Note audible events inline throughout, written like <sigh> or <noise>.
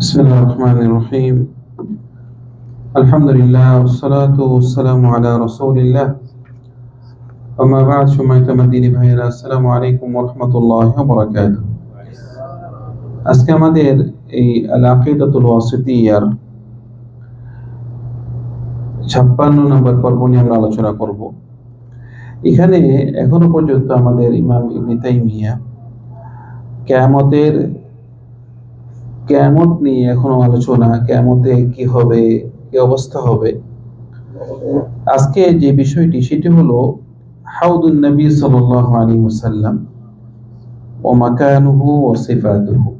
بسم الله الرحمن الرحيم الحمد لله والصلاة والسلام على رسول الله أما بعد شمعت مديني ভাইরা আসসালামু আলাইকুম ওরহমতুল্লাহ বরাকাত আজকে আমাদের এই আল আকিদাতুল ওয়াসিতিয়ার ছাপ্পান্ন নম্বর পর্ব নিয়ে আমরা আলোচনা করব এখানে এখনো পর্যন্ত আমাদের ইমাম ইবনে তাইমিয়া কেয়ামতের কেয়ামত নিয়ে এখনও আলোচনা কেয়ামতে কি হবে, কি অবস্থা হবে? আজকে যে বিষয়টি, সেটি হলো হাউদুন নবী সাল্লাল্লাহু আলাইহি ওয়াসাল্লাম ও মাকানুহু ও সিফাতুহু।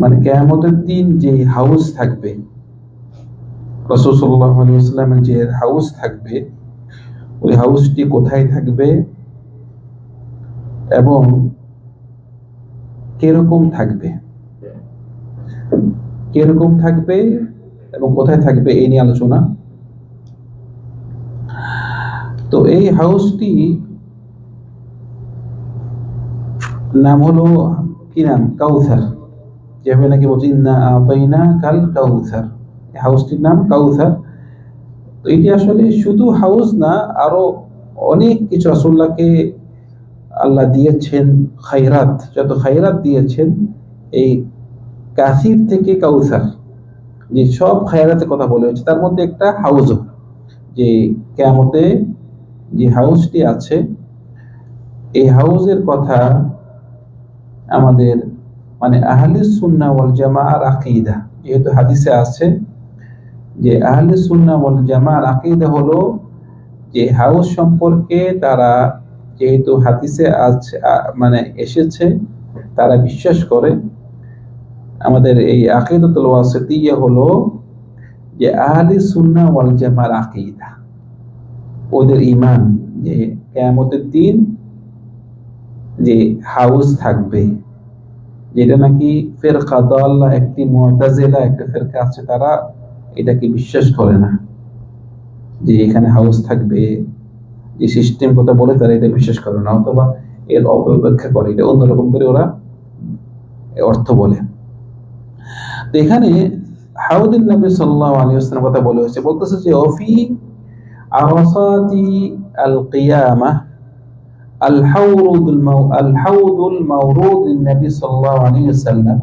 মানে কেয়ামতের দিন যে হাউস থাকবে, রাসূল সাল্লাল্লাহু আলাইহি ওয়াসাল্লামের যে হাউস থাকবে, ওই হাউসটি কোথায় থাকবে এবং কীরকম থাকবে? কীরকম থাকবে এবং কোথায় থাকবে এই নিয়ে আলোচনা? তো এই হাউসটি নাম হলো কি নাম? কাউসার। যেভাবে নাকি বলছি না কাল কাউসার। হাউসটির নাম কাউসার। তো এটি আসলে শুধু হাউস না, আরও অনেক কিছু রাসূলুল্লাহকে আল্লাহ দিয়েছেন খাইরাত যত খাইরাত দিয়েছেন, এই কাসির থেকে কাউসার, যে সব খায়রাতের কথা বলে হচ্ছে তার মধ্যে একটা হাউসও যে কেমতে যে হাউসটি আছে, এই হাউসের কথা আমাদের মানে আহলে সুন্না ওয়াল জামাআর আকিদা, যেহেতু হাদিসে আছে, যে আহলে সুন্না ওয়াল জামাআর আকিদা হলো যে হাউস সম্পর্কে তারা যেহেতু হাদিসে আছে মানে এসেছে, তারা বিশ্বাস করে আমাদের এই আকিদাতুল ওয়াসিতিয়া হলো যে আহলে সুন্না ওয়াল জামার আকিদা। ওদের ইমান যে কিয়ামতের দিন যে হাউস থাকবে, যেটা নাকি ফেরকা দাল্লা, একটি মুতাজিলা, একটা ফেরকা আছে, তারা এটাকে বিশ্বাস করে না। যে এখানে হাউস থাকবে, যে সিস্টেম কথা বলে তারা এটা বিশ্বাস করে না, অথবা এর অপব্যাখ্যা করে। এটা অন্যরকম করে ওরা অর্থ বলে। তো এখানে হাউদিন নবী সাল্লাল্লাহু আলাইহি ওয়াসাল্লাম কথা বলে হয়েছে। বলতেছে যে অফি আরাসাতি আল আল হাউরুদুল মাউ আল হাউদুল মাওরুদ নবী সাল্লাল্লাহু আলাইহি ওয়াসাল্লাম,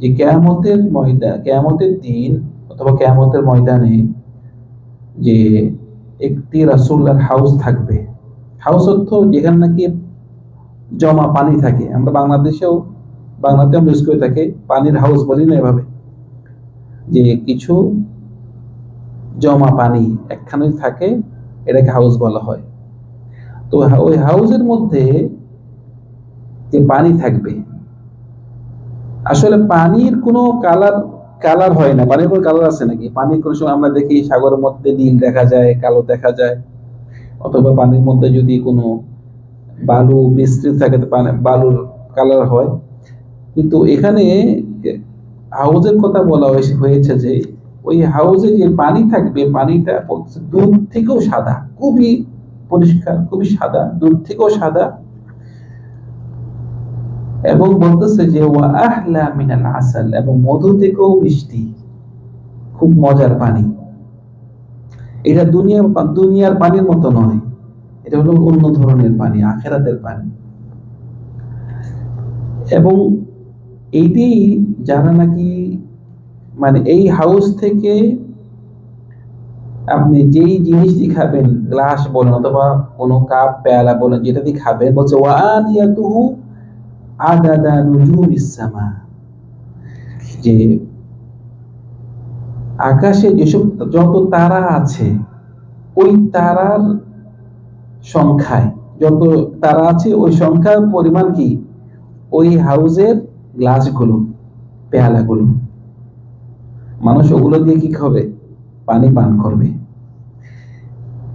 যে কিয়ামতের ময়দান কিয়ামতের দিন অথবা কিয়ামতের ময়দানে যে একটি রাসূলুল্লাহর হাউস থাকবে। হাউস অর্থ যেখানে নাকি জমা পানি থাকে। আমরা বাংলাদেশেও, বাংলাতে আমরা ইউজ করে থাকি পানির হাউস বলি না এভাবে। যে কিছু জমা পানি একখানে থাকে, এটাকে হাউস বলা হয়। তো ওই হাউসের মধ্যে যে পানি থাকবে, আসলে পানির কোনো কালার কালার হয় না। পানির কোনো কালার আছে নাকি? পানির কোনো সময় আমরা দেখি সাগরের মধ্যে নীল দেখা যায়, কালো দেখা যায়। অথবা পানির মধ্যে যদি কোনো বালু মিশ্রিত থাকে বালুর কালার হয়। কিন্তু এখানে হাউজের কথা বলা হয়েছে যে ওই হাউজে যে পানি থাকবে, পানিটা দুধ থেকেও সাদা, খুবই পরিষ্কার, খুবই সাদা দুধ থেকেও সাদা। এবং বলতেছে যে, ওয়া আহলা মিনাল আসাল এবং মধু থেকেও মিষ্টি, খুব মজার পানি। এটা দুনিয়া, দুনিয়ার পানির মতো নয়, এটা হলো অন্য ধরনের পানি, আখেরাতের পানি। এবং এইটি যারা নাকি মানে এই হাউস থেকে আপনি যেই জিনিসটি খাবেন গ্লাস বলেন অথবা কোনো কাপ পেয়ালা বলেন, যেটা দিয়ে খাবেন, বলছে যে আকাশে যেসব যত তারা আছে, ওই তারার সংখ্যায়, যত তারা আছে, ওই সংখ্যার পরিমাণ কি? ওই হাউসের গ্লাসগুলো পেয়ালাগুলো মানুষ ওগুলো দিয়ে কি খাবে? পানি পান করবে।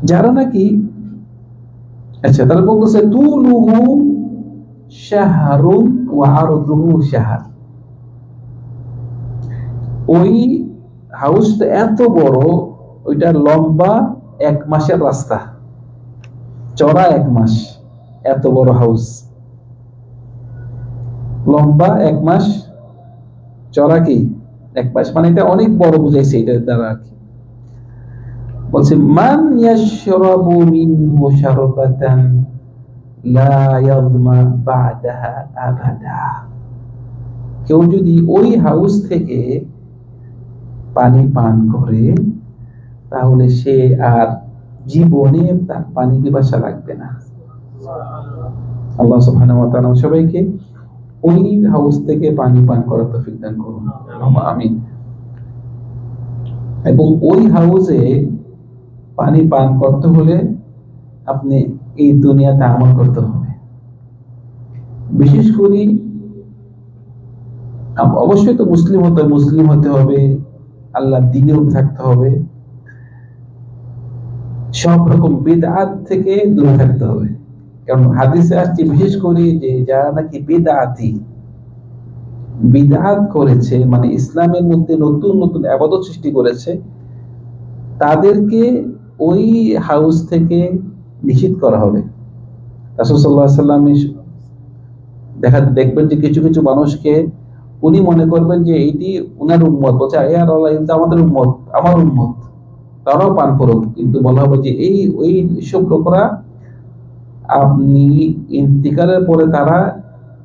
যারা নাকি আচ্ছা তারা বলতেছে, তুলুহু শাহরুন শাহর। ওই হাউসটা এত বড়, ওইটা লম্বা এক মাসের রাস্তা। চড়া এক মাস, এত বড় হাউস লম্বা এক মাস চড়া কি? এক মাস? মানে এটা অনেক বড় বুঝাইছে এটার দ্বারা আর কি। বলছে, মান ইয়াশরাবু মিনহু শারবাতান লা ইয়াযমা বা'দাহা আবাদা। কেউ যদি ওই হাউস থেকে পানি পান করে, তাহলে সে আর জীবনে তার পানি পিপাসা লাগবে না। আল্লাহ সুবহানাহু ওয়া তাআলা সবাইকে ওই হাউস থেকে পানি পান করার তৌফিক দান করুন। আমিন। এবং ওই হাউসে পানি পান করতে হলে আপনি এই দুনিয়াতে আমল করতে হবে। বিশেষ করে অবশ্যই তো মুসলিম হতে মুসলিম হতে হবে আল্লাহ উপর থাকতে হবে। সব রকম বিদআত থেকে দূরে থাকতে হবে। কারণ হাদিসে আসছে, বিশেষ করে যে যারা নাকি বিদআতি বিদআত করেছে মানে ইসলামের মধ্যে নতুন নতুন আবাদত সৃষ্টি করেছে, তাদেরকে ওই হাউস থেকে নিষিদ্ধ করা হবে। রাসূল সাল্লাম দেখা, দেখবেন যে কিছু কিছু মানুষকে উনি মনে করবেন যে এইটি উনার উম্মত, বলছে আর আল্লাহ আমাদের উম্মত, আমার উম্মত, তারাও পান করুক কিন্তু বলা হবে যে এই, ওই সব লোকরা আপনি ইন্তিকালের পরে তারা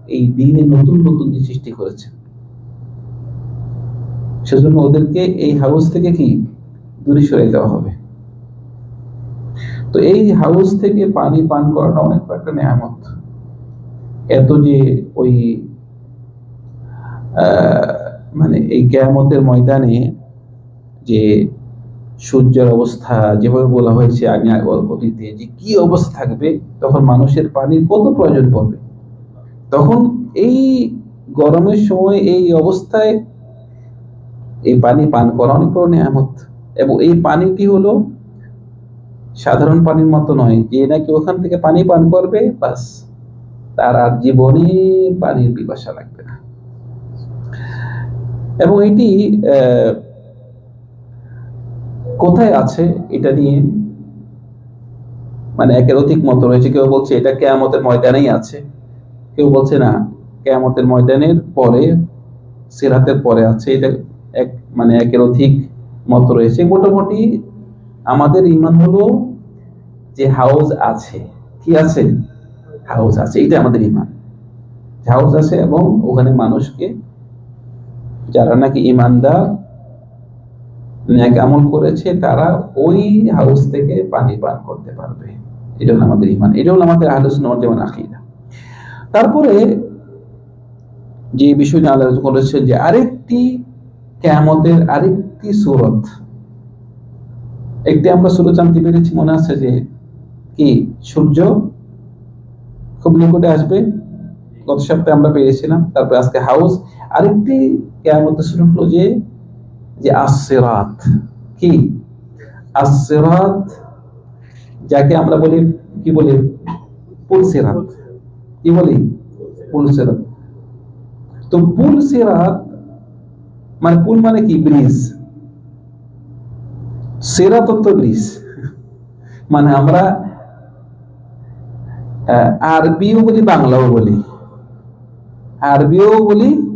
এই দিনে নতুন নতুন যে সৃষ্টি করেছে। সেজন্য ওদেরকে এই হাউস থেকে কি? দূরে সরে দেওয়া হবে। তো এই হাউস থেকে পানি পান করাটা অনেক একটা নেয়ামত। এত যে ওই মানে এই কেয়ামতের ময়দানে যে সূর্যের অবস্থা যেভাবে বলা হয়েছে আগে অতীতে যে কি অবস্থা থাকবে তখন মানুষের পানির কত প্রয়োজন পড়বে? তখন এই গরমের সময় এই অবস্থায় এই পানি পান করা অনেক বড় নিয়ামত। এবং এই পানিটি হলো সাধারণ পানির মতো নয় যে নাকি ওখান থেকে পানি পান করবে বাস। তার আর জীবনে পানির পিপাসা লাগবে না। এবং এটি আহ, কোথায় আছে এটা নিয়ে? মানে একের অধিক মত রয়েছে। কেউ বলছে এটা কেয়ামতের ময়দানেই আছে। কেউ বলছে না, কেয়ামতের ময়দানের পরে, সিরাতের পরে আছে। এটা এক মানে একের অধিক মত রয়েছে। মোটামুটি আমাদের ইমান হলো যে হাউস আছে। কি আছে? হাউস আছে। এটা আমাদের ইমান। হাউস আছে এবং ওখানে মানুষকে, যারা নাকি ইমানদার আমল করেছে, তারা ওই হাউস থেকে পানি পান করতে পারবে। এটা হলো আমাদের ইমান এটা হলো আমাদের যেমন আকিদা। তারপরে যে বিষয় নিয়ে আলোচনা করেছেন যে আরেকটি কেয়ামতের আরেকটি সুরত। একটি আমরা সুরত জানতে পেরেছি, মনে আছে যে কি? সূর্য খুব নিকটে আসবে। গত সপ্তাহে আমরা পেয়েছিলাম, তারপরে আজকে হাউস আরেকটি কেয়ামতের শুরু হলো যে যে আসেরাত কি? আসেরাত যাকে আমরা বলি, কি বলি? পুলসিরাত। কি বলি? পুলসিরাত। তো পুলসিরাত মানে পুল মানে কি? ব্রিজ। সেরাত তো ব্রিজ। মানে আমরা আরবিও বলি, বাংলাও বলি। আরবিও বলি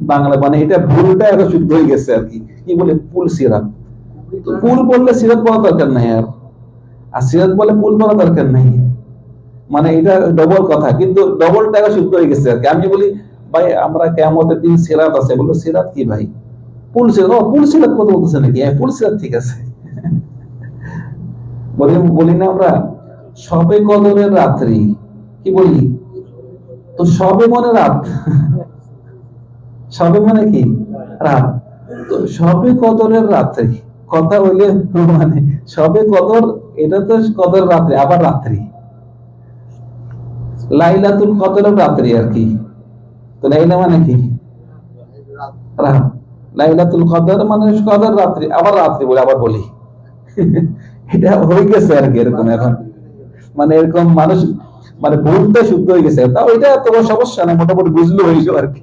বাংলা মানে এটা ভুলটা এখন শুদ্ধ হয়ে গেছে আর কি। কি বলে? পুল সিরাত। তো পুল বললে সিরাত বলা দরকার নাই আর। আর সিরাত বলে পুল বলা দরকার নাই। মানে এটা ডবল কথা, কিন্তু ডবলটা এখন শুদ্ধ হয়ে গেছে আর কি। আমি বলি, ভাই, আমরা কেমতের দিন সিরাত আছে। বলল, সিরাত কি ভাই? পুল সিরাত? ও পুল সিরাত কথা বলতেছে নাকি? হ্যাঁ পুল সিরাত ঠিক আছে। <laughs> বলি বলি না আমরা, সবে কদরের রাত্রি। কি বলি? তো সবে মনে রাত। <laughs> সবে মানে কি? রাত। তো সবে কদরের রাত্রি। কথা হইলে মানে সবে কদর, এটা তো কদর রাত্রি, আবার রাত্রি। লাইলাতুল কদরের রাত্রি আর কি। তো লাইলা মানে কি? রাত। লাইলাতুল কদর মানে কদর রাত্রি, আবার রাত্রি বলে, আবার বলি। এটা হয়ে গেছে আর কি, এরকম এখন। মানে এরকম মানুষ মানে ভুলটা শুদ্ধ হয়ে গেছে। তাও এটা তোমার সমস্যা না মোটামুটি বুঝলো হয়েছে আর কি।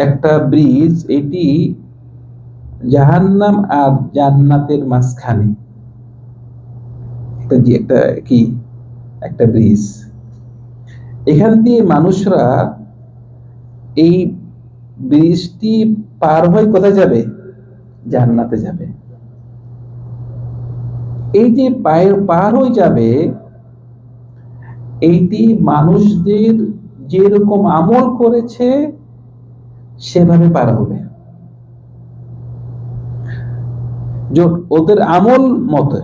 একটা ব্রিজ, এটি জাহান্নাম আর জান্নাতের মাঝখানে। একটা কি? একটা ব্রিজ। এখান দিয়ে মানুষরা এই ব্রিজটি পার হয়ে কোথায় যাবে? জান্নাতে যাবে। এই যে পায়ের, পার হয়ে যাবে, এইটি মানুষদের যেরকম আমল করেছে সেভাবে পার হবে। ওদের আমল মতে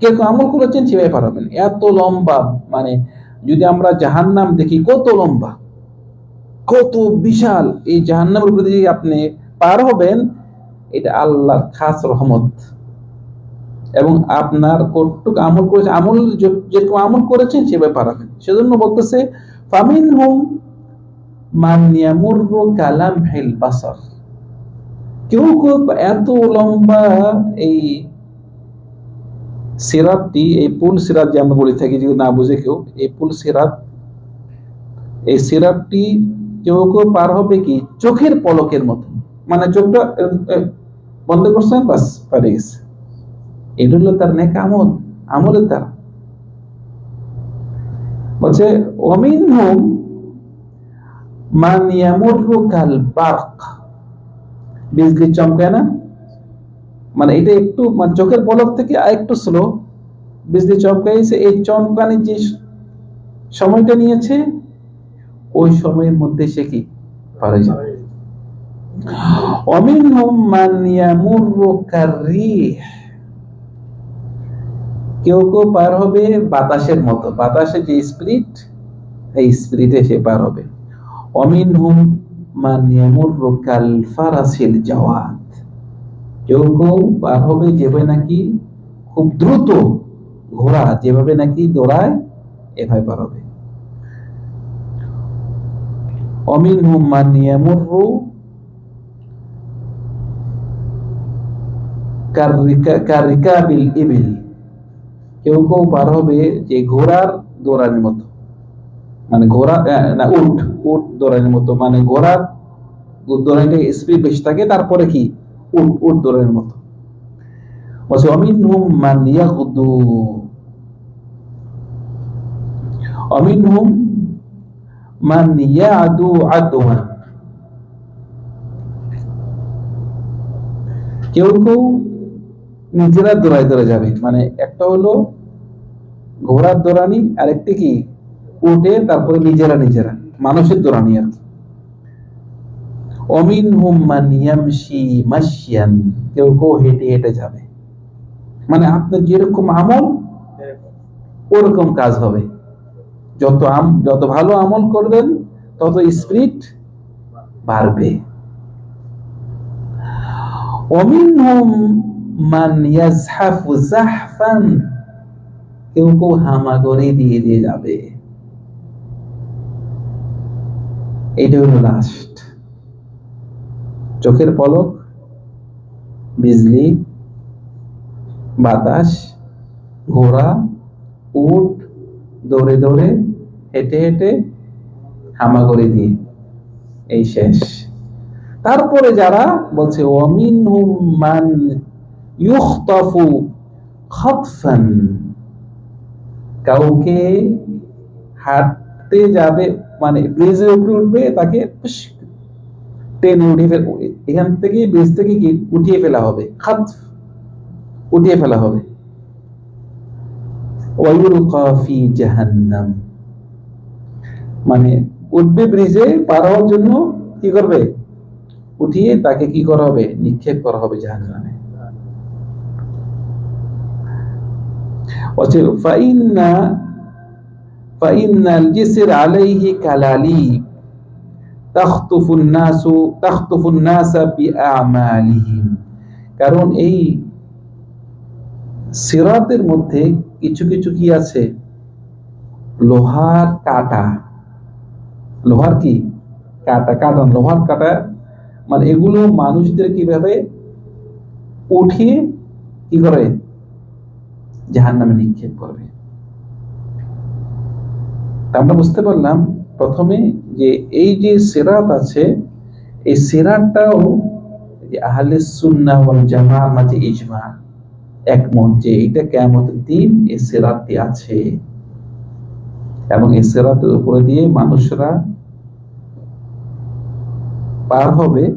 কে আমল করেছেন সেভাবে পার হবেন এত লম্বা মানে যদি আমরা জাহান্নাম দেখি, কত লম্বা, কত বিশাল এই জাহান্নামের উপরে যদি আপনি পার হবেন, এটা আল্লাহর খাস রহমত। এবং আপনার কতটুকু আমল করেছে, আমল যেরকম আমল করেছেন সেভাবে পার হবেন সেজন্য বলতেছে ফামিন হুম কেউ এত লম্বা এই এই পুল যে আমরা বলে থাকি না বুঝে কেউ, এই পুল এই সিরাতটি কেউ কেউ পার হবে কি? চোখের পলকের মতো মানে চোখটা বন্ধ করছেন, বাস, পারে গেছে। এটা হলো তার নেক আমল আমলের দ্বারা বলছে অমিন হুম মান ইয়ামুরু কাল বার্ক। বিজলি চমকায় না? মানে এটা একটু মানে চোখের পলক থেকে আর একটু স্লো বিজলি চমকাইছে এই চমকানি যে সময়টা নিয়েছে, ওই সময়ের মধ্যে সে কি? পারে যাবে অমিনহুম মান ইয়ামুরু কাররিহ কেউ কেউ পার হবে বাতাসের মতো। বাতাসে যে স্পিরিট এই স্পিরিটে সে পার হবে। অমিনহুম মান ইয়ামুরু কাল ফারাসিল জাওয়াদ কেউ কেউ পার হবে যেভাবে নাকি খুব দ্রুত ঘোড়া যেভাবে নাকি দৌড়ায়, এভাবে পার হবে। অমিনহুম মান ইয়ামুরু কারিকা কারিকাবিল ইবিল কেউ কেউ পার হবে যে ঘোড়ার দৌড়ানোর মতো। মানে ঘোড়া না, উট উট দৌড়ানোর মতো মানে ঘোড়ার দৌড়ানিটা স্পিড বেশি থাকে, তারপরে কি? উট উট দৌড়ানোর মতো। বলছে অমিনহুম মান অমিন অমিনহুম মানিয়া ইয়াদু আদওয়ান কেউ কেউ নিজেরা দৌড়ায় দৌড়ে যাবে। মানে একটা হলো ঘোড়ার দৌড়ানি আর একটি কি? কোর্টে তারপরে নিজেরা নিজেরা, মানুষের দৌড়ানি আর কি। অমিন হুম্মান ইয়ামশি মাসিয়ান কেউ কেউ হেঁটে হেঁটে যাবে। মানে আপনার যেরকম আমল, ওরকম কাজ হবে। যত আম, যত ভালো আমল করবেন, তত স্পিরিট বাড়বে। অমিনহুম মান ইয়াজহাফু কেউ কেউ হামাগড়ি দিয়ে দিয়ে যাবে। এটা হলো লাস্ট চোখের পলক, বিজলি, বাতাস, ঘোড়া, উট, দৌড়ে দৌড়ে, হেঁটে হেঁটে, হামাগড়ি দিয়ে। এই শেষ। তারপরে যারা বলছে, ওয়ামিনহুম মান ইউখতাফু খতফান কাউকে হাঁটতে যাবে মানে ব্রিজের উপরে উঠবে, তাকে টেনে উঠিয়ে ফেল এখান থেকে ব্রিজ থেকে কি উঠিয়ে ফেলা হবে? খতফ উঠিয়ে ফেলা হবে। ওয়ায়ুলকা ফি জাহান্নাম। মানে উঠবে ব্রিজে পার হওয়ার জন্য কি করবে? উঠিয়ে তাকে কি করা হবে? নিক্ষেপ করা হবে জাহান্নামে। বলছে ফাইন্না ফাইন্নাল জিসর আলাইহি কালালিব তাখতুফু নাসু তাখতুফু নাসা বিআমালিহিম কারণ এই সিরাতের মধ্যে কিছু কিছু কি আছে? লোহার কাটা। লোহার কি? কাটা কাটা লোহার কাটা। মানে এগুলো মানুষদের কীভাবে উঠিয়ে কি করে? জাহান নামে নিক্ষেপ করবে। আমরা বুঝতে পারলাম প্রথমে যে এই যে সেরাত আছে, এই সেরাতটাও আহলে সুন্নাহ ওয়াল জামার মাঝে ইজমা একমত যে এটা কেমতের দিন এই সেরাতটি আছে। এবং এই সেরাতের উপরে দিয়ে মানুষরা পার হবে।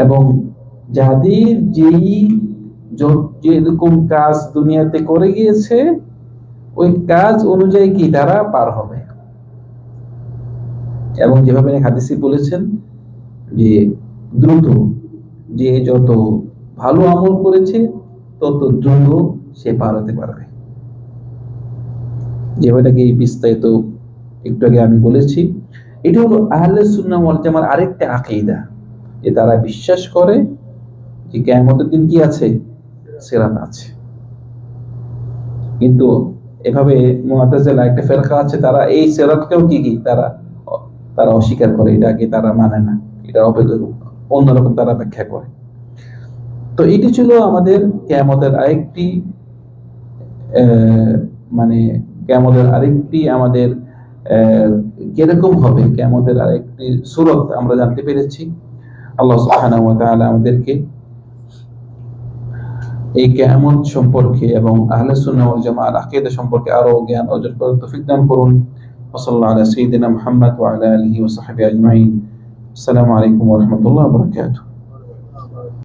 এবং যাদের যেই য- যেরকম কাজ দুনিয়াতে করে গিয়েছে ওই কাজ অনুযায়ী কি তারা পার হবে? এবং যেভাবে হাদিসি বলেছেন যে দ্রুত যে যত ভালো আমল করেছে, তত দ্রুত সে পার হতে পারবে। যেভাবে বিস্তারিত একটু আগে আমি বলেছি, এটা হলো আহলে সুন্নাহ ওয়াল জামার আরেকটা আকীদা, যে তারা বিশ্বাস করে যে কিয়ামতের দিন কি আছে? সিরাত আছে। কিন্তু এভাবে মুআতাজিলা একটা ফেরকা আছে, তারা এই সিরাতকেও কি কি? তারা তারা অস্বীকার করে এটাকে তারা মানে না, এটা অন্যরকম তারা ব্যাখ্যা করে। তো এটি ছিল আমাদের কেয়ামতের আরেকটি মানে কেয়ামতের আরেকটি আমাদের কীরকম হবে, কেয়ামতের আরেকটি সুরত আমরা জানতে পেরেছি। আল্লাহ সুবহানাহু ওয়া আমাদেরকে এই কেয়ামত সম্পর্কে এবং আহলে সুন্নাহ ওয়াল জামাআর আকীদা সম্পর্কে আরও জ্ঞান অর্জন করার তৌফিক দান করুন। ওসল্লাহ আলা সাইয়্যিদিনা মুহাম্মদ ওয়া আলা আলিহি ওয়া সাহবিহি আজমাইন। আসসালামু আলাইকুম ওয়া রাহমাতুল্লাহি ওয়া বারাকাতুহু।